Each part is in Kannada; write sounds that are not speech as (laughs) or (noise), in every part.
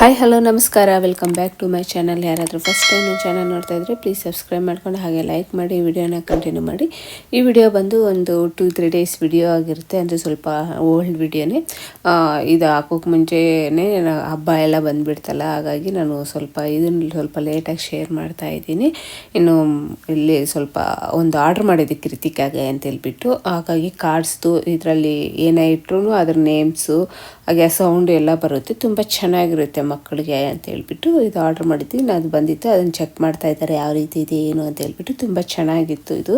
ಹಾಯ್ ಹಲೋ ನಮಸ್ಕಾರ. Welcome back to my channel ಯಾರಾದರೂ ಫಸ್ಟ್ ಟೈಮ್ ನನ್ನ ಚಾನಲ್ ನೋಡ್ತಾ ಇದ್ದರೆ ಪ್ಲೀಸ್ ಸಬ್ಸ್ಕ್ರೈಬ್ ಮಾಡ್ಕೊಂಡು ಹಾಗೆ ಲೈಕ್ ಮಾಡಿ ವಿಡಿಯೋನ ಕಂಟಿನ್ಯೂ ಮಾಡಿ. ಈ ವಿಡಿಯೋ ಬಂದು ಒಂದು ಟೂ ತ್ರೀ ಡೇಸ್ ವಿಡಿಯೋ ಆಗಿರುತ್ತೆ. ಅಂದರೆ ಸ್ವಲ್ಪ ಓಲ್ಡ್ ವಿಡಿಯೋನೇ ಇದು ಹಾಕೋಕೆ ಮುಂಚೆನೇ ಹಬ್ಬ ಎಲ್ಲ ಬಂದುಬಿಡ್ತಲ್ಲ. ಹಾಗಾಗಿ ನಾನು ಸ್ವಲ್ಪ ಇದನ್ನು ಸ್ವಲ್ಪ ಲೇಟಾಗಿ ಶೇರ್ ಮಾಡ್ತಾ ಇದ್ದೀನಿ. ಇನ್ನು ಇಲ್ಲಿ ಸ್ವಲ್ಪ ಒಂದು ಆರ್ಡ್ರ್ ಮಾಡಿದ್ದೆ ಕೃತಿಕಾಗೆ ಅಂತ ಹೇಳ್ಬಿಟ್ಟು. ಹಾಗಾಗಿ ಕಾರ್ಡ್ಸ್ದು ಇದರಲ್ಲಿ ಏನೇ ಇಟ್ರು ಅದ್ರ ನೇಮ್ಸು ಹಾಗೆ ಸೌಂಡ್ ಎಲ್ಲ ಬರುತ್ತೆ. ತುಂಬ ಚೆನ್ನಾಗಿರುತ್ತೆ ಮಕ್ಕಳಿಗೆ ಅಂತ ಹೇಳ್ಬಿಟ್ಟು ಇದು ಆರ್ಡ್ರ್ ಮಾಡಿದ್ವಿ. ಅದು ಬಂದಿತ್ತು. ಅದನ್ನು ಚೆಕ್ ಮಾಡ್ತಾ ಇದ್ದಾರೆ. ಯಾವ ರೀತಿ ಇದೆ, ಏನು ಅಂತ ಹೇಳ್ಬಿಟ್ಟು ತುಂಬ ಚೆನ್ನಾಗಿತ್ತು ಇದು.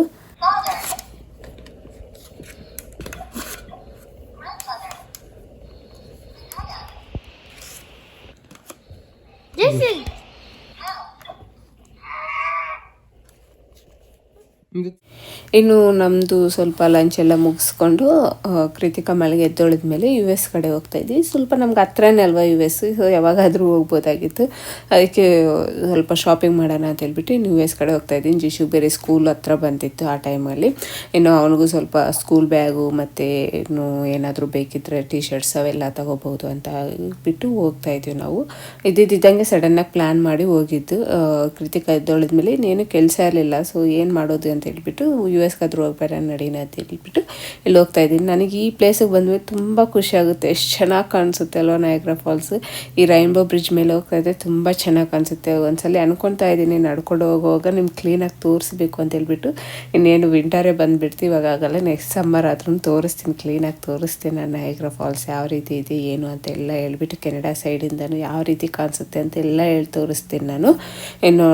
This is ಇನ್ನು ನಮ್ಮದು ಸ್ವಲ್ಪ ಲಂಚ್ ಎಲ್ಲ ಮುಗಿಸ್ಕೊಂಡು ಕೃತಿಕಾ ಮಳೆಗೆ ಎದ್ದೊಳಿದ ಮೇಲೆ ಯು ಎಸ್ ಕಡೆ ಹೋಗ್ತಾ ಇದ್ವಿ. ಸ್ವಲ್ಪ ನಮ್ಗೆ ಹತ್ರನೇ ಅಲ್ವಾ ಯು ಎಸ್ ಸೊ ಯಾವಾಗಾದರೂ ಹೋಗ್ಬೋದಾಗಿತ್ತು. ಅದಕ್ಕೆ ಸ್ವಲ್ಪ ಶಾಪಿಂಗ್ ಮಾಡೋಣ ಅಂತ ಹೇಳ್ಬಿಟ್ಟು ಯು ಎಸ್ ಕಡೆ ಹೋಗ್ತಾ ಇದ್ದೀನಿ. ಜಿಶು ಬೇರೆ ಸ್ಕೂಲ್ ಹತ್ರ ಬಂದಿತ್ತು ಆ ಟೈಮಲ್ಲಿ ಇನ್ನು ಅವನಿಗೂ ಸ್ವಲ್ಪ ಸ್ಕೂಲ್ ಬ್ಯಾಗು ಮತ್ತು ಇನ್ನು ಏನಾದರೂ ಬೇಕಿದ್ರೆ ಟಿ ಶರ್ಟ್ಸ್ ಅವೆಲ್ಲ ತಗೋಬೋದು ಅಂತ ಬಿಟ್ಟು ಹೋಗ್ತಾ ಇದ್ವಿ ನಾವು. ಇದ್ದಿದ್ದಂಗೆ ಸಡನ್ನಾಗಿ ಪ್ಲ್ಯಾನ್ ಮಾಡಿ ಹೋಗಿದ್ದು. ಕೃತಿಕಾ ಎದ್ದೊಳಿದ ಮೇಲೆ ಇನ್ನೇನು ಕೆಲಸ ಇರಲಿಲ್ಲ. ಸೊ ಏನು ಮಾಡೋದು ಅಂತ ಹೇಳ್ಬಿಟ್ಟು ಯು ಎಸ್ಗಾದ್ರೂ ಹೋಗ್ಬೇಡ ನಡೀನ ಅಂತ ಹೇಳ್ಬಿಟ್ಟು ಇಲ್ಲಿ ಹೋಗ್ತಾ ಇದ್ದೀನಿ. ನನಗೆ ಈ ಪ್ಲೇಸಿಗೆ ಬಂದ್ಮೇಲೆ ತುಂಬ ಖುಷಿ ಆಗುತ್ತೆ. ಎಷ್ಟು ಚೆನ್ನಾಗಿ ಕಾಣಿಸುತ್ತೆ ಅಲ್ವಾ ನಾಯಕ್ರ ಫಾಲ್ಸ್ ಈ ರೈನ್ಬೋ ಬ್ರಿಡ್ಜ್ ಮೇಲೆ ಹೋಗ್ತಾ ಇದ್ದರೆ ತುಂಬ ಚೆನ್ನಾಗಿ ಕಾಣಿಸುತ್ತೆ. ಒಂದ್ಸಲ ಅನ್ಕೊತಾ ಇದ್ದೀನಿ ನಡ್ಕೊಂಡು ಹೋಗುವಾಗ ನಿಮ್ಗೆ ಕ್ಲೀನಾಗಿ ತೋರಿಸ್ಬೇಕು ಅಂತ ಹೇಳ್ಬಿಟ್ಟು. ಇನ್ನೇನು ವಿಂಟರೇ ಬಂದುಬಿಡ್ತೀವಿ ಇವಾಗ ಆಗಲ್ಲ. ನೆಕ್ಸ್ಟ್ ಸಮ್ಮರ್ ಆದ್ರೂ ತೋರಿಸ್ತೀನಿ ಕ್ಲೀನಾಗಿ ತೋರಿಸ್ತೀನಿ ನಾನು ನಯಗ್ರಾ ಫಾಲ್ಸ್ ಯಾವ ರೀತಿ ಇದೆ, ಏನು ಅಂತ ಎಲ್ಲ ಹೇಳ್ಬಿಟ್ಟು ಕೆನಡಾ ಸೈಡಿಂದನೂ ಯಾವ ರೀತಿ ಕಾಣಿಸುತ್ತೆ ಅಂತ ಎಲ್ಲ ಹೇಳಿ ತೋರಿಸ್ತೀನಿ ನಾನು. ಇನ್ನು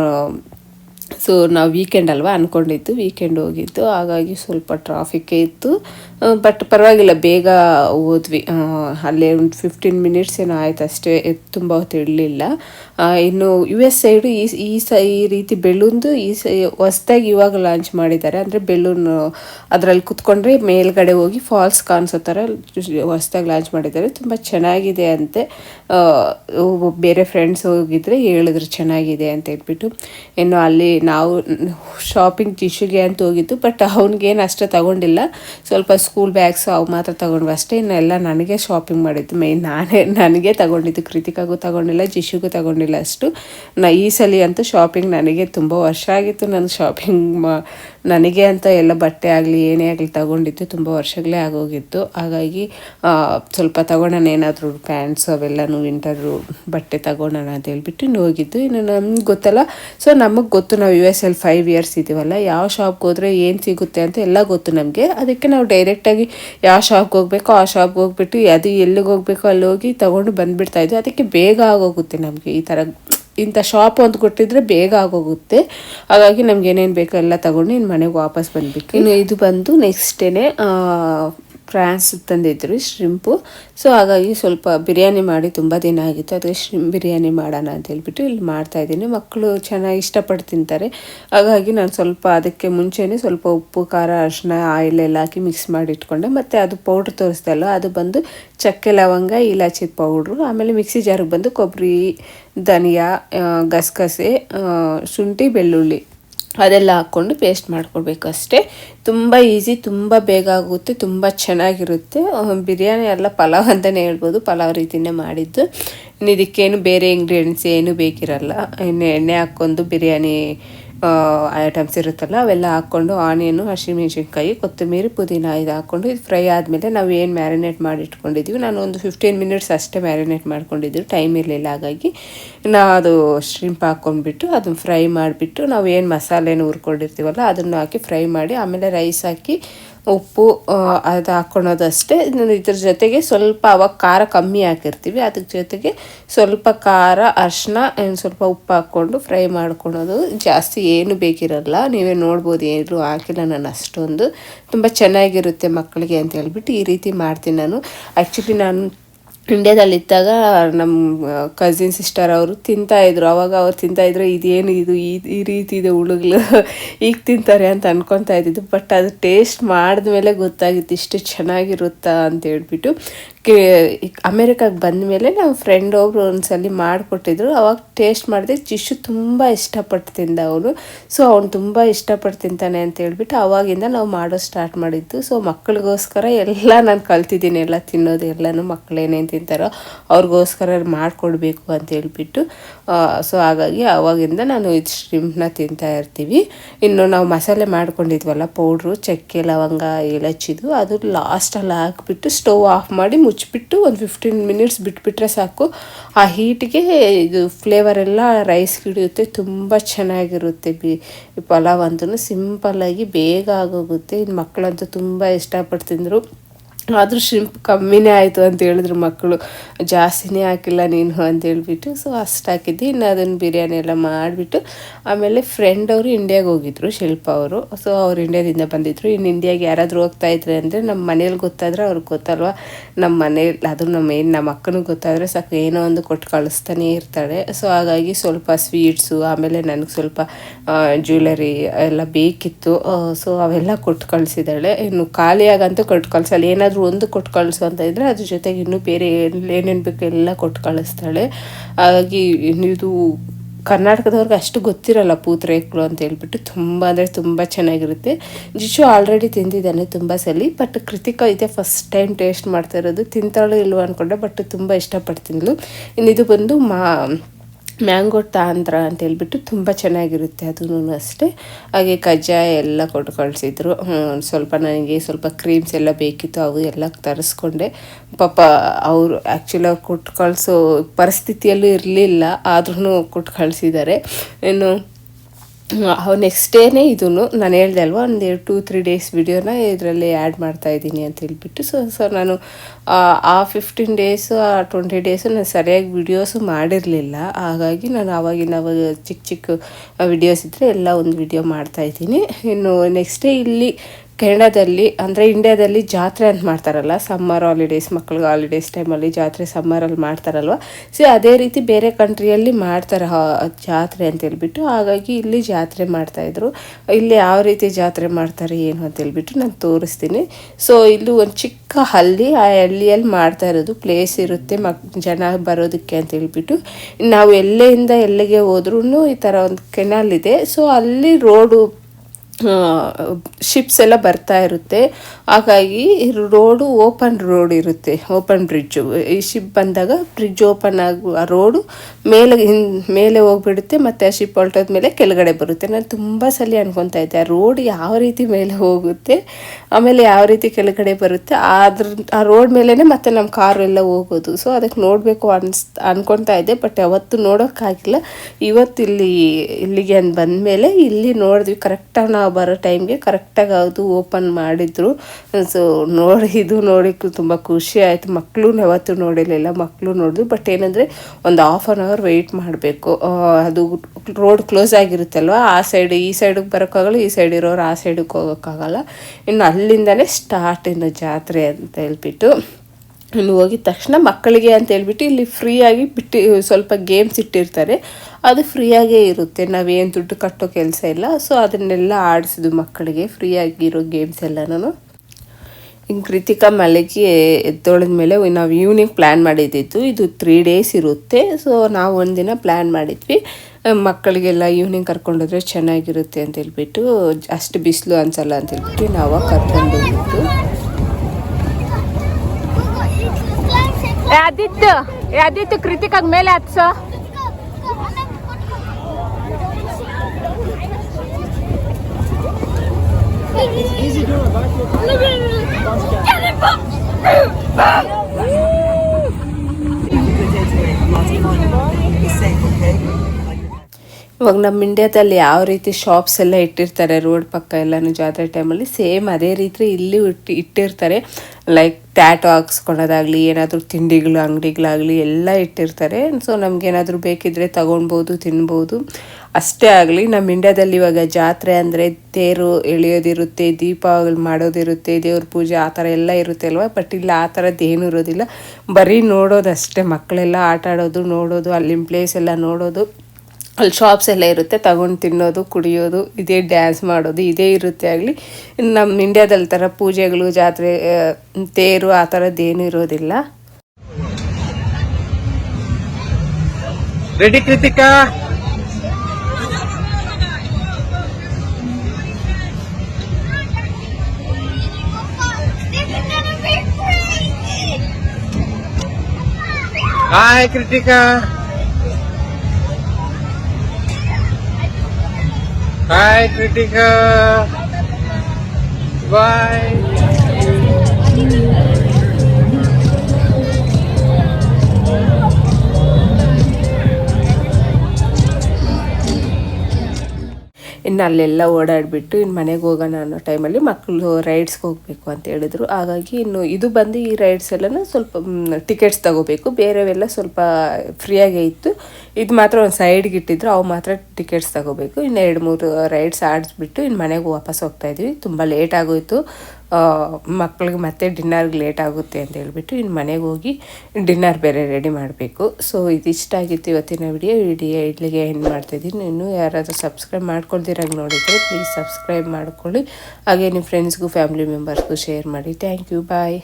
ಸೊ ನಾವು ವೀಕೆಂಡ್ ಅಲ್ವಾ ಅಂದ್ಕೊಂಡಿದ್ದು ವೀಕೆಂಡ್ ಹೋಗಿದ್ದು, ಹಾಗಾಗಿ ಸ್ವಲ್ಪ ಟ್ರಾಫಿಕ್ಕೇ ಇತ್ತು. ಬಟ್ ಪರವಾಗಿಲ್ಲ, ಬೇಗ ಹೋದ್ವಿ. ಅಲ್ಲೇ ಒಂದು ಫಿಫ್ಟೀನ್ ಮಿನಿಟ್ಸ್ ಏನೋ ಆಯ್ತು ಅಷ್ಟೇ, ತುಂಬ ಹೊತ್ತು ಇರಲಿಲ್ಲ ಇನ್ನು ಯು ಎಸ್ ಸೈಡು ಈ ಈ ಸ, ಈ ರೀತಿ ಬೆಲೂನ್ದು ಈ ಸ, ಹೊಸ್ದಾಗಿ ಇವಾಗ ಲಾಂಚ್ ಮಾಡಿದ್ದಾರೆ. ಅಂದರೆ ಬೆಲೂನ್ ಅದರಲ್ಲಿ ಕುತ್ಕೊಂಡ್ರೆ ಮೇಲ್ಗಡೆ ಹೋಗಿ ಫಾಲ್ಸ್ ಕಾಣಿಸೋ ಥರ ಹೊಸ್ದಾಗಿ ಲಾಂಚ್ ಮಾಡಿದ್ದಾರೆ. ತುಂಬ ಚೆನ್ನಾಗಿದೆ ಅಂತೆ. ಬೇರೆ ಫ್ರೆಂಡ್ಸ್ ಹೋಗಿದ್ರೆ ಹೇಳಿದ್ರು ಚೆನ್ನಾಗಿದೆ ಅಂತ ಹೇಳ್ಬಿಟ್ಟು. ಇನ್ನು ಅಲ್ಲಿ ನಾವು ಶಾಪಿಂಗ್ ಟಿಶ್ಯೂಗೆ ಅಂತ ಹೋಗಿದ್ದು ಬಟ್ ಅವ್ನಿಗೇನು ಅಷ್ಟು ತಗೊಂಡಿಲ್ಲ. ಸ್ವಲ್ಪ ಸ್ಕೂಲ್ ಬ್ಯಾಗ್ಸ್ ಅವು ಮಾತ್ರ ತಗೊಂಡ್ವಿ ಅಷ್ಟೇ. ಇನ್ನೆಲ್ಲ ನನಗೆ ಶಾಪಿಂಗ್ ಮಾಡಿದ್ದು ಮೇಯ್ನ್ ನಾನೇ. ನನಗೆ ತಗೊಂಡಿದ್ದು, ಕೃತಿಕಾಗೂ ತಗೊಂಡಿಲ್ಲ ಜಿಶುಗೂ ತಗೊಂಡಿಲ್ಲ ಅಷ್ಟು. ನಾ ಈ ಸಲ ಅಂತೂ ಶಾಪಿಂಗ್ ನನಗೆ ತುಂಬ ವರ್ಷ ಆಗಿತ್ತು. ನಾನು ಶಾಪಿಂಗ್ ನನಗೆ ಅಂತ ಎಲ್ಲ ಬಟ್ಟೆ ಆಗಲಿ, ಏನೇ ಆಗಲಿ ತಗೊಂಡಿದ್ದು ತುಂಬ ವರ್ಷಗಳೇ ಆಗೋಗಿತ್ತು. ಹಾಗಾಗಿ ಸ್ವಲ್ಪ ತಗೊಳ್ಳೋಣ, ಏನಾದರೂ ಪ್ಯಾಂಟ್ಸ್ ಅವೆಲ್ಲನೂ ವಿಂಟರು ಬಟ್ಟೆ ತಗೊಳ್ಳೋಣ ಅಂತ ಹೇಳ್ಬಿಟ್ಟು ಹೋಗಿದ್ದು. ಇನ್ನು ನಮ್ಗೆ ಗೊತ್ತಲ್ಲ. ಸೊ ನಮಗೆ ಗೊತ್ತು, ನಾವು ಯು ಎಸ್ ಎಲ್ ಫೈವ್ ಇಯರ್ಸ್ ಇದ್ದೀವಲ್ಲ, ಯಾವ ಶಾಪ್ಗೆ ಹೋದರೆ ಏನು ಸಿಗುತ್ತೆ ಅಂತ ಎಲ್ಲ ಗೊತ್ತು ನಮಗೆ. ಅದಕ್ಕೆ ನಾವು ಡೈರೆಕ್ಟಾಗಿ ಯಾವ ಶಾಪ್ಗೆ ಹೋಗ್ಬೇಕೋ ಆ ಶಾಪ್ಗೆ ಹೋಗ್ಬಿಟ್ಟು, ಅದು ಎಲ್ಲಿಗೆ ಹೋಗ್ಬೇಕೋ ಅಲ್ಲಿ ಹೋಗಿ ತೊಗೊಂಡು ಬಂದುಬಿಡ್ತಾಯಿದ್ವಿ ಅದಕ್ಕೆ ಬೇಗ ಆಗೋಗುತ್ತೆ ನಮಗೆ ಈ ಥರ ಇಂಥ ಶಾಪ್ ಒಂದು ಕೊಟ್ಟಿದ್ರೆ ಬೇಗ ಆಗೋಗುತ್ತೆ. ಹಾಗಾಗಿ ನಮ್ಗೆ ಏನೇನು ಬೇಕೋ ಎಲ್ಲ ತಗೊಂಡು ಇನ್ನು ಮನೆಗೆ ವಾಪಸ್ ಬಂದ್ಬಿಟ್ಟು. ಇನ್ನು ಇದು ಬಂದು ನೆಕ್ಸ್ಟ್ ಡೇನೆ ಫ್ರಾನ್ಸ್ ತಂದಿದ್ರು ಶ್ರಿಂಪು ಸೊ ಹಾಗಾಗಿ ಸ್ವಲ್ಪ ಬಿರಿಯಾನಿ ಮಾಡಿ ತುಂಬ ದಿನ ಆಗಿತ್ತು. ಅದಕ್ಕೆ ಶ್ರಿಂಪ್ ಬಿರಿಯಾನಿ ಮಾಡೋಣ ಅಂತ ಹೇಳ್ಬಿಟ್ಟು ಇಲ್ಲಿ ಮಾಡ್ತಾ ಇದ್ದೀನಿ. ಮಕ್ಕಳು ಚೆನ್ನಾಗಿ ಇಷ್ಟಪಟ್ಟು ತಿಂತಾರೆ. ಹಾಗಾಗಿ ನಾನು ಸ್ವಲ್ಪ ಅದಕ್ಕೆ ಮುಂಚೆನೇ ಸ್ವಲ್ಪ ಉಪ್ಪು, ಖಾರ ಅರಿಶಿನ ಆಯಿಲ್ ಎಲ್ಲ ಹಾಕಿ ಮಿಕ್ಸ್ ಮಾಡಿ ಇಟ್ಕೊಂಡೆ. ಮತ್ತು ಅದು ಪೌಡ್ರ್ ತೋರಿಸ್ದೆ ಅಲ್ಲ ಅದು ಬಂದು ಚಕ್ಕೆ, ಲವಂಗ, ಇಲಾಚಿ ಪೌಡ್ರು ಆಮೇಲೆ ಮಿಕ್ಸಿ ಜಾರಿಗೆ ಬಂದು ಕೊಬ್ಬರಿ, ಧನಿಯಾ ಗಸಗಸೆ ಶುಂಠಿ, ಬೆಳ್ಳುಳ್ಳಿ. ಅದೆಲ್ಲ ಹಾಕ್ಕೊಂಡು ಪೇಸ್ಟ್ ಮಾಡ್ಕೊಳ್ಬೇಕು ಅಷ್ಟೇ. ತುಂಬ ಈಸಿ ತುಂಬ ಬೇಗ ಆಗುತ್ತೆ, ತುಂಬ ಚೆನ್ನಾಗಿರುತ್ತೆ. ಬಿರಿಯಾನಿ ಎಲ್ಲ ಪಲಾವ್ ಅಂತಲೇ ಹೇಳ್ಬೋದು. ಪಲಾವ್ ರೀತಿಯೇ ಮಾಡಿದ್ದು. ಇನ್ನು ಇದಕ್ಕೇನು ಬೇರೆ ಇಂಗ್ರೀಡಿಯೆಂಟ್ಸ್ ಏನು ಬೇಕಿರಲ್ಲ. ಇನ್ನು ಎಣ್ಣೆ ಹಾಕ್ಕೊಂಡು ಬಿರಿಯಾನಿ ಐಟಮ್ಸ್ ಇರುತ್ತಲ್ಲ, ಅವೆಲ್ಲ ಹಾಕ್ಕೊಂಡು ಆನಿಯನು ಹಸಿಮೆಣಸಿನ್ಕಾಯಿ, ಕೊತ್ತಂಬರಿ, ಪುದೀನ ಇದು ಹಾಕ್ಕೊಂಡು ಇದು ಫ್ರೈ ಆದಮೇಲೆ ನಾವು ಏನು ಮ್ಯಾರಿನೇಟ್ ಮಾಡಿ ಇಟ್ಕೊಂಡಿದ್ದೀವಿ ನಾನು ಒಂದು ಫಿಫ್ಟೀನ್ ಮಿನಿಟ್ಸ್ ಅಷ್ಟೇ ಮ್ಯಾರಿನೇಟ್ ಮಾಡ್ಕೊಂಡಿದ್ದೀವಿ ಟೈಮ್ ಇರಲಿಲ್ಲ, ಹಾಗಾಗಿ. ನಾವು ಅದು ಶ್ರಿಂಪ್ ಹಾಕ್ಕೊಂಡ್ಬಿಟ್ಟು ಅದನ್ನ ಫ್ರೈ ಮಾಡಿಬಿಟ್ಟು ನಾವು ಏನು ಮಸಾಲೆನ ಹುರ್ಕೊಂಡಿರ್ತೀವಲ್ಲ ಅದನ್ನು ಹಾಕಿ ಫ್ರೈ ಮಾಡಿ ಆಮೇಲೆ ರೈಸ್ ಹಾಕಿ, ಉಪ್ಪು ಅದು ಹಾಕ್ಕೊಳೋದಷ್ಟೇ ಇನ್ನು ಇದ್ರ ಜೊತೆಗೆ ಸ್ವಲ್ಪ ಅವಾಗ ಖಾರ ಕಮ್ಮಿ ಹಾಕಿರ್ತೀವಿ. ಅದ್ರ ಜೊತೆಗೆ ಸ್ವಲ್ಪ ಖಾರ ಅರಿಶಿನ ಸ್ವಲ್ಪ ಉಪ್ಪು ಹಾಕ್ಕೊಂಡು ಫ್ರೈ ಮಾಡ್ಕೊಳೋದು ಜಾಸ್ತಿ ಏನು ಬೇಕಿರಲ್ಲ. ನೀವೇ ನೋಡ್ಬೋದು ಏನು ಹಾಕಿಲ್ಲ ನಾನು ಅಷ್ಟೊಂದು. ತುಂಬ ಚೆನ್ನಾಗಿರುತ್ತೆ ಮಕ್ಕಳಿಗೆ ಅಂತ ಹೇಳ್ಬಿಟ್ಟು ಈ ರೀತಿ ಮಾಡ್ತೀನಿ ನಾನು. ಆ್ಯಕ್ಚುಲಿ ನಾನು ಇಂಡ್ಯಾದಲ್ಲಿದ್ದಾಗ ನಮ್ಮ ಕಸಿನ್ ಸಿಸ್ಟರ್ ಅವರು ತಿಂತಾಯಿದ್ರು ಅವಾಗ ಅವ್ರು ತಿಂತಾಯಿದ್ರು ಇದೇನು ಇದು, ಈ ಈ ರೀತಿ ಇದೆ ಹುಳುಗಳು, (laughs) ಈಗ ತಿಂತಾರೆ ಅಂತ ಅನ್ಕೊತಾ ಇದ್ದಿದ್ದು. ಬಟ್ ಅದು ಟೇಸ್ಟ್ ಮಾಡಿದ್ಮೇಲೆ ಗೊತ್ತಾಗಿತ್ತು ಇಷ್ಟು ಚೆನ್ನಾಗಿರುತ್ತಾ ಅಂತ ಹೇಳ್ಬಿಟ್ಟು ಅಮೇರಿಕಾಗೆ ಬಂದಮೇಲೆ ನಮ್ಮ ಫ್ರೆಂಡ್ ಒಬ್ರು ಒಂದ್ಸಲಿ ಮಾಡಿಕೊಟ್ಟಿದ್ರು. ಅವಾಗ ಟೇಸ್ಟ್ ಮಾಡಿದೆ. ಚಿಶು ತುಂಬ ಇಷ್ಟಪಟ್ಟು ತಿಂದ ಅವನು. ಸೊ ಅವ್ನು ತುಂಬ ಇಷ್ಟಪಟ್ಟು ತಿಂತಾನೆ ಅಂತ ಹೇಳ್ಬಿಟ್ಟು ಅವಾಗಿಂದ ನಾವು ಮಾಡೋ ಸ್ಟಾರ್ಟ್ ಮಾಡಿದ್ದು. ಸೊ ಮಕ್ಕಳಿಗೋಸ್ಕರ ಎಲ್ಲ ನಾನು ಕಲ್ತಿದ್ದೀನಿ. ಎಲ್ಲ ತಿನ್ನೋದು ಎಲ್ಲನೂ ಮಕ್ಕಳೇನೇನು ತಿಂತಾರೋ ಅವ್ರಿಗೋಸ್ಕರ ಮಾಡಿಕೊಡ್ಬೇಕು ಅಂತ ಹೇಳ್ಬಿಟ್ಟು ಸೊ ಹಾಗಾಗಿ ಅವಾಗಿಂದ ನಾನು ಇದು ಶ್ರಿಂಪ್ನ ತಿಂತಾ ಇರ್ತೀವಿ. ಇನ್ನು ನಾವು ಮಸಾಲೆ ಮಾಡ್ಕೊಂಡಿದ್ವಲ್ಲ ಪೌಡ್ರು ಚಕ್ಕೆ, ಲವಂಗ ಏಲಚ್ಚಿದು ಅದು ಲಾಸ್ಟಲ್ಲಿ ಹಾಕ್ಬಿಟ್ಟು ಸ್ಟವ್ ಆಫ್ ಮಾಡಿ ಮುಚ್ಚಿಬಿಟ್ಟು ಒಂದು ಫಿಫ್ಟೀನ್ ಮಿನಿಟ್ಸ್ ಬಿಟ್ಬಿಟ್ರೆ ಸಾಕು. ಆ ಹೀಟಿಗೆ ಇದು ಫ್ಲೇವರ್ ಎಲ್ಲ ರೈಸ್ ಹಿಡಿಯುತ್ತೆ, ತುಂಬ ಚೆನ್ನಾಗಿರುತ್ತೆ ಬಿ, ಪಲಾವ್ ಅಂತೂ ಸಿಂಪಲ್ಲಾಗಿ ಬೇಗ ಆಗೋಗುತ್ತೆ. ಇನ್ನು ಮಕ್ಕಳಂತೂ ತುಂಬ ಇಷ್ಟಪಟ್ಟು ತಿಂದರು. ಆದರೂ ಶ್ರಿಂಪ್ ಕಮ್ಮಿನೇ ಆಯಿತು ಅಂತ ಹೇಳಿದ್ರು ಮಕ್ಕಳು. ಜಾಸ್ತಿನೇ ಹಾಕಿಲ್ಲ ನೀನು ಅಂತ ಹೇಳ್ಬಿಟ್ಟು ಸೊ ಅಷ್ಟು ಹಾಕಿದ್ದೆ ಇನ್ನು ಅದನ್ನು ಬಿರಿಯಾನಿ ಎಲ್ಲ ಮಾಡಿಬಿಟ್ಟು, ಆಮೇಲೆ ಫ್ರೆಂಡ್ ಅವರು ಇಂಡಿಯಾಗೆ ಹೋಗಿದ್ರು, ಶಿಲ್ಪ ಅವರು. ಸೊ ಅವ್ರು ಇಂಡಿಯಾದಿಂದ ಬಂದಿದ್ರು. ಇನ್ನು ಇಂಡಿಯಾಗೆ ಯಾರಾದರೂ ಹೋಗ್ತಾ ಇದ್ರೆ ಅಂದರೆ ನಮ್ಮ ಮನೇಲಿ ಗೊತ್ತಾದರೆ ಅವ್ರಿಗೆ ಗೊತ್ತಲ್ವ? ನಮ್ಮ ಮನೇಲಿ, ಅದು ನಮ್ಮ ಏನು ನಮ್ಮ ಅಕ್ಕನಿಗೆ ಗೊತ್ತಾದರೆ ಸಾಕು, ಏನೋ ಒಂದು ಕೊಟ್ಟು ಕಳಿಸ್ತಾನೆ ಇರ್ತಾಳೆ. ಸೊ ಹಾಗಾಗಿ ಸ್ವಲ್ಪ ಸ್ವೀಟ್ಸು ಆಮೇಲೆ ನನಗೆ ಸ್ವಲ್ಪ ಜ್ಯುವೆಲರಿ ಎಲ್ಲ ಬೇಕಿತ್ತು. ಸೊ ಅವೆಲ್ಲ ಕೊಟ್ಟು ಕಳಿಸಿದ್ದಾಳೆ. ಇನ್ನು ಖಾಲಿಯಾಗಂತೂ ಕೊಟ್ಟು ಕಳಿಸಲ್ಲ. ಏನಾದರೂ ಒಂದು ಕೊಟ್ಟು ಕಳಿಸು ಅಂತ ಇದ್ದರೆ ಅದ್ರ ಜೊತೆಗೆ ಇನ್ನೂ ಬೇರೆ ಏನೇನು ಬೇಕು ಎಲ್ಲ ಕೊಟ್ಟು ಕಳಿಸ್ತಾಳೆ. ಹಾಗಾಗಿ ಇದು ಕರ್ನಾಟಕದವ್ರಿಗೆ ಅಷ್ಟು ಗೊತ್ತಿರಲ್ಲ ಪೂತ್ರೇಕ್ಳು ಅಂತ ಹೇಳ್ಬಿಟ್ಟು ತುಂಬ ಅಂದರೆ ತುಂಬ ಚೆನ್ನಾಗಿರುತ್ತೆ. ಜಿಶು ಆಲ್ರೆಡಿ ತಿಂದಿದ್ದಾನೆ ತುಂಬ ಸಲಿ ಬಟ್ ಕೃತಿಕಾ ಇದೆ ಫಸ್ಟ್ ಟೈಮ್ ಟೇಸ್ಟ್ ಮಾಡ್ತಾ ಇರೋದು. ತಿಂತಾಳು ಇಲ್ವ ಅಂದ್ಕೊಂಡೆ ಬಟ್ ತುಂಬ ಇಷ್ಟಪಡ್ತಿದ್ಲು ಇನ್ನು ಇದು ಬಂದು ಮಾ ಮ್ಯಾಂಗೋ ತಾಂದ್ರ ಅಂತ ಹೇಳ್ಬಿಟ್ಟು ತುಂಬ ಚೆನ್ನಾಗಿರುತ್ತೆ ಅದೂ ಅಷ್ಟೇ. ಹಾಗೆ ಕಜ್ಜಾಯ ಎಲ್ಲ ಕೊಟ್ಟು ಕಳಿಸಿದ್ರು. ಸ್ವಲ್ಪ ನನಗೆ ಸ್ವಲ್ಪ ಕ್ರೀಮ್ಸ್ ಎಲ್ಲ ಬೇಕಿತ್ತು, ಅವು ಎಲ್ಲ ತರಿಸ್ಕೊಂಡೆ. ಪಾಪ ಅವರು ಆ್ಯಕ್ಚುಲಿ ಅವ್ರು ಕೊಟ್ಟು ಕಳಿಸೋ ಪರಿಸ್ಥಿತಿಯಲ್ಲೂ ಇರಲಿಲ್ಲ ಆದ್ರೂ ಕೊಟ್ಟು ಕಳಿಸಿದ್ದಾರೆ. ಇನ್ನು ನೆಕ್ಸ್ಟ್ ಡೇನೇ ಇದೂ ನಾನು ಹೇಳ್ದೆ ಅಲ್ವಾ, ಒಂದು ಎರಡು ಟೂ ತ್ರೀ ಡೇಸ್ ವಿಡಿಯೋನ ಇದರಲ್ಲಿ ಆ್ಯಡ್ ಮಾಡ್ತಾ ಇದ್ದೀನಿ ಅಂತ ಹೇಳ್ಬಿಟ್ಟು. ಸೊ ಸೊ ನಾನು, ಆ ಫಿಫ್ಟೀನ್ ಡೇಸು ಆ ಟ್ವೆಂಟಿ ಡೇಸು ನಾನು ಸರಿಯಾಗಿ ವಿಡಿಯೋಸು ಮಾಡಿರಲಿಲ್ಲ. ಹಾಗಾಗಿ ನಾನು ಆವಾಗಿನ ಅವಾಗ ಚಿಕ್ಕ ಚಿಕ್ಕ ವಿಡಿಯೋಸ್ ಇದ್ದರೆ ಎಲ್ಲ ಒಂದು ವಿಡಿಯೋ ಮಾಡ್ತಾ ಇದ್ದೀನಿ. ಇನ್ನು ನೆಕ್ಸ್ಟ್ ಡೇ ಇಲ್ಲಿ ಕೆನಡಾದಲ್ಲಿ ಅಂದರೆ ಇಂಡಿಯಾದಲ್ಲಿ ಜಾತ್ರೆ ಅಂತ ಮಾಡ್ತಾರಲ್ಲ ಸಮ್ಮರ್ ಹಾಲಿಡೇಸ್ ಮಕ್ಳಿಗೆ ಹಾಲಿಡೇಸ್ ಟೈಮಲ್ಲಿ ಜಾತ್ರೆ ಸಮ್ಮರಲ್ಲಿ ಮಾಡ್ತಾರಲ್ವ? ಸೊ ಅದೇ ರೀತಿ ಬೇರೆ ಕಂಟ್ರಿಯಲ್ಲಿ ಮಾಡ್ತಾರೆ ಜಾತ್ರೆ ಅಂತ ಹೇಳ್ಬಿಟ್ಟು, ಹಾಗಾಗಿ ಇಲ್ಲಿ ಜಾತ್ರೆ ಮಾಡ್ತಾಯಿದ್ರು ಇಲ್ಲಿ ಯಾವ ರೀತಿ ಜಾತ್ರೆ ಮಾಡ್ತಾರೆ ಏನು ಅಂತ ಹೇಳ್ಬಿಟ್ಟು ನಾನು ತೋರಿಸ್ತೀನಿ. ಸೊ ಇಲ್ಲಿ ಒಂದು ಚಿಕ್ಕ ಹಳ್ಳಿ, ಆ ಹಳ್ಳಿಯಲ್ಲಿ ಮಾಡ್ತಾ ಇರೋದು. ಪ್ಲೇಸ್ ಇರುತ್ತೆ, ಮಕ್, ಜನ ಬರೋದಕ್ಕೆ ಅಂತ ಹೇಳ್ಬಿಟ್ಟು. ನಾವು ಎಲ್ಲೆಯಿಂದ ಎಲ್ಲಿಗೆ ಹೋದ್ರೂ ಈ ಥರ ಒಂದು ಕೆನಾಲ್ ಇದೆ. ಸೊ ಅಲ್ಲಿ ರೋಡು ಶಿಪ್ಸ್ ಎಲ್ಲ ಬರ್ತಾ ಇರುತ್ತೆ. ಹಾಗಾಗಿ ರೋಡು ಓಪನ್ ರೋಡ್ ಇರುತ್ತೆ ಓಪನ್ ಬ್ರಿಡ್ಜು ಈ ಶಿಪ್ ಬಂದಾಗ ಬ್ರಿಡ್ಜ್ ಓಪನ್ ಆಗುವ ರೋಡು ಮೇಲೆ ಮೇಲೆ ಹೋಗ್ಬಿಡುತ್ತೆ ಮತ್ತು ಆ ಶಿಪ್ ಹೊಲ್ಟೋದ ಮೇಲೆ ಕೆಳಗಡೆ ಬರುತ್ತೆ. ನಾನು ತುಂಬ ಸಲ ಅನ್ಕೊತಾ ಇದ್ದೆ, ಆ ರೋಡ್ ಯಾವ ರೀತಿ ಮೇಲೆ ಹೋಗುತ್ತೆ, ಆಮೇಲೆ ಯಾವ ರೀತಿ ಕೆಳಗಡೆ ಬರುತ್ತೆ ಅದ್ರ ಆ ರೋಡ್ ಮೇಲೇ ಮತ್ತೆ ನಮ್ಮ ಕಾರು ಎಲ್ಲ ಹೋಗೋದು. ಸೊ ಅದಕ್ಕೆ ನೋಡಬೇಕು ಅನ್ಸ್, ಅನ್ಕೊತಾ ಇದ್ದೆ ಬಟ್ ಯಾವತ್ತು ನೋಡೋಕ್ಕಾಗಿಲ್ಲ. ಇವತ್ತು ಇಲ್ಲಿ, ಇಲ್ಲಿಗೆ ಬಂದ ಬಂದಮೇಲೆ ಇಲ್ಲಿ ನೋಡಿದ್ವಿ ಕರೆಕ್ಟಾಗಿ ನಾವು ಬರೋ ಟೈಮ್ಗೆ ಕರೆಕ್ಟಾಗಿ ಅದು ಓಪನ್ ಮಾಡಿದ್ರು. ಸೊ ನೋಡಿ, ಇದು ನೋಡಿ ತುಂಬ ಖುಷಿ ಆಯಿತು. ಮಕ್ಕಳು ಯಾವತ್ತೂ ನೋಡಿರಲಿಲ್ಲ ಮಕ್ಕಳು ನೋಡಿದ್ರು. ಬಟ್ ಏನಂದರೆ, ಒಂದು ಹಾಫ್ ಆನ್ ಅವರ್ ವೆಯ್ಟ್ ಮಾಡಬೇಕು. ಅದು ರೋಡ್ ಕ್ಲೋಸ್ ಆಗಿರುತ್ತಲ್ವ? ಆ ಸೈಡ್ ಈ ಸೈಡಿಗೆ ಬರೋಕ್ಕಾಗಲ್ಲ, ಈ ಸೈಡ್ ಇರೋರು ಆ ಸೈಡಿಗೆ ಹೋಗೋಕ್ಕಾಗಲ್ಲ. ಇನ್ನು ಅಲ್ಲಿಂದಲೇ ಸ್ಟಾರ್ಟ್ ಇನ್ನು ಜಾತ್ರೆ ಅಂತ ಹೇಳ್ಬಿಟ್ಟು. ಇನ್ನು ಹೋಗಿದ ತಕ್ಷಣ ಮಕ್ಕಳಿಗೆ ಅಂತ ಹೇಳ್ಬಿಟ್ಟು ಇಲ್ಲಿ ಫ್ರೀಯಾಗಿ ಬಿಟ್ಟು, ಸ್ವಲ್ಪ ಗೇಮ್ಸ್ ಇಟ್ಟಿರ್ತಾರೆ. ಅದು ಫ್ರೀಯಾಗೇ ಇರುತ್ತೆ. ನಾವೇನು ದುಡ್ಡು ಕಟ್ಟೋ ಕೆಲಸ ಇಲ್ಲ. ಸೊ ಅದನ್ನೆಲ್ಲ ಆಡಿಸಿದ್ದು ಮಕ್ಕಳಿಗೆ. ಫ್ರೀಯಾಗಿರೋ ಗೇಮ್ಸ್ ಎಲ್ಲನೂ ಇನ್ನು ಕೃತಿಕಾ ಮಲಗಿ ಎದ್ದೊಳದ ಮೇಲೆ ನಾವು ಈವ್ನಿಂಗ್ ಪ್ಲ್ಯಾನ್ ಮಾಡಿದ್ದಿತ್ತು ಇದು ತ್ರೀ ಡೇಸ್ ಇರುತ್ತೆ. ಸೊ ನಾವು ಒಂದಿನ ಪ್ಲ್ಯಾನ್ ಮಾಡಿದ್ವಿ. ಮಕ್ಕಳಿಗೆಲ್ಲ ಈವ್ನಿಂಗ್ ಕರ್ಕೊಂಡೋದ್ರೆ ಚೆನ್ನಾಗಿರುತ್ತೆ ಅಂತ ಹೇಳ್ಬಿಟ್ಟು, ಅಷ್ಟು ಬಿಸಿಲು ಅನ್ಸಲ್ಲ ಅಂತ ಹೇಳ್ಬಿಟ್ಟು ನಾವು ಕರ್ಕೊಂಡು ಹೋಗಿದ್ದು. ಆದಿತ್ಯ ಆದಿತ್ಯ ಕೃತಿಕಾಗ ಮೇಲೆ ಹತ್ಸ ಇವಾಗ ನಮ್ಮ ಇಂಡಿಯಾದಲ್ಲಿ ಯಾವ ರೀತಿ ಶಾಪ್ಸ್ ಎಲ್ಲ ಇಟ್ಟಿರ್ತಾರೆ, ರೋಡ್ ಪಕ್ಕ ಎಲ್ಲನೂ ಜಾತ್ರೆ ಟೈಮಲ್ಲಿ ಸೇಮ್ ಅದೇ ರೀತಿ ಇಲ್ಲಿ ಇಟ್ಟು, ಇಟ್ಟಿರ್ತಾರೆ. ಲೈಕ್ ಟ್ಯಾಟೋ ಹಾಕ್ಸ್ಕೊಳ್ಳೋದಾಗಲಿ ಏನಾದರೂ ತಿಂಡಿಗಳು, ಅಂಗಡಿಗಳಾಗಲಿ ಎಲ್ಲ ಇಟ್ಟಿರ್ತಾರೆ. ಸೊ ನಮಗೇನಾದರೂ ಬೇಕಿದ್ದರೆ ತಗೊಳ್ಬೋದು, ತಿನ್ಬೋದು. ಅಷ್ಟೇ ಆಗಲಿ, ನಮ್ಮ ಇಂಡಿಯಾದಲ್ಲಿ ಇವಾಗ ಜಾತ್ರೆ ಅಂದರೆ ತೇರು ಎಳೆಯೋದಿರುತ್ತೆ, ದೀಪಾವಳಿ ಮಾಡೋದಿರುತ್ತೆ, ದೇವ್ರ ಪೂಜೆ ಆ ಥರ ಎಲ್ಲ ಇರುತ್ತೆ ಅಲ್ವಾ? ಬಟ್ ಇಲ್ಲಿ ಆ ಥರದ್ದು ಇರೋದಿಲ್ಲ. ಬರೀ ನೋಡೋದಷ್ಟೇ ಮಕ್ಕಳೆಲ್ಲ ಆಟ ಆಡೋದು, ನೋಡೋದು, ಅಲ್ಲಿನ ಪ್ಲೇಸ್ ಎಲ್ಲ ನೋಡೋದು. ಅಲ್ಲಿ ಶಾಪ್ಸ್ ಎಲ್ಲ ಇರುತ್ತೆ, ತಗೊಂಡು ತಿನ್ನೋದು, ಕುಡಿಯೋದು, ಇದೇ ಡ್ಯಾನ್ಸ್ ಮಾಡೋದು, ಇದೇ ಇರುತ್ತೆ ಆಗಲಿ. ನಮ್ಮ ಇಂಡಿಯಾದಲ್ಲಿ ಥರ ಪೂಜೆಗಳು, ಜಾತ್ರೆ ತೇರು ಆ ಥರದ್ದೇನು ಇರೋದಿಲ್ಲ. Ready Krithika hi Krithika hi Krithika bye ಇನ್ನು ಅಲ್ಲೆಲ್ಲ ಓಡಾಡಿಬಿಟ್ಟು ಇನ್ನು ಮನೆಗೆ ಹೋಗೋಣ ಅನ್ನೋ ಟೈಮಲ್ಲಿ ಮಕ್ಕಳು ರೈಡ್ಸ್ಗೆ ಹೋಗಬೇಕು ಅಂತ ಹೇಳಿದ್ರು. ಹಾಗಾಗಿ ಇನ್ನು ಇದು ಬಂದು ಈ ರೈಡ್ಸ್ ಎಲ್ಲ ಸ್ವಲ್ಪ ಟಿಕೆಟ್ಸ್ ತಗೋಬೇಕು. ಬೇರೆವೆಲ್ಲ ಸ್ವಲ್ಪ ಫ್ರೀಯಾಗೇ ಇತ್ತು. ಇದು ಮಾತ್ರ ಒಂದು ಸೈಡ್ಗೆ ಇಟ್ಟಿದ್ರು. ಅವು ಮಾತ್ರ ಟಿಕೆಟ್ಸ್ ತಗೋಬೇಕು. ಇನ್ನು ಎರಡು ಮೂರು ರೈಡ್ಸ್ ಆಡಿಸ್ಬಿಟ್ಟು ಇನ್ನು ಮನೆಗೆ ವಾಪಸ್ ಹೋಗ್ತಾಯಿದ್ವಿ ತುಂಬ ಲೇಟ್ ಆಗೋಯ್ತು. ಮಕ್ಳಿಗೆ ಮತ್ತೆ ಡಿನ್ನರ್ಗೆ ಲೇಟ್ ಆಗುತ್ತೆ ಅಂತ ಹೇಳ್ಬಿಟ್ಟು ಇನ್ನು ಮನೆಗೆ ಹೋಗಿ ಡಿನ್ನರ್ ಬೇರೆ ರೆಡಿ ಮಾಡಬೇಕು. ಸೊ ಇದಿಷ್ಟ ಆಗಿತ್ತು ಇವತ್ತಿನ ವಿಡಿಯೋ. ವಿಡಿಯೋ ಇಡ್ಲಿಗೆ ಏನು ಮಾಡ್ತಾಯಿದ್ದೀನಿ ಇನ್ನೂ ಯಾರಾದರೂ ಸಬ್ಸ್ಕ್ರೈಬ್ ಮಾಡ್ಕೊಳ್ತಿರಂಗೆ ನೋಡಿದರೆ ಪ್ಲೀಸ್ ಸಬ್ಸ್ಕ್ರೈಬ್ ಮಾಡ್ಕೊಳ್ಳಿ. ಹಾಗೆ ನಿಮ್ಮ ಫ್ರೆಂಡ್ಸ್ಗೂ ಫ್ಯಾಮಿಲಿ ಮೆಂಬರ್ಸ್ಗೂ ಶೇರ್ ಮಾಡಿ. Thank you bye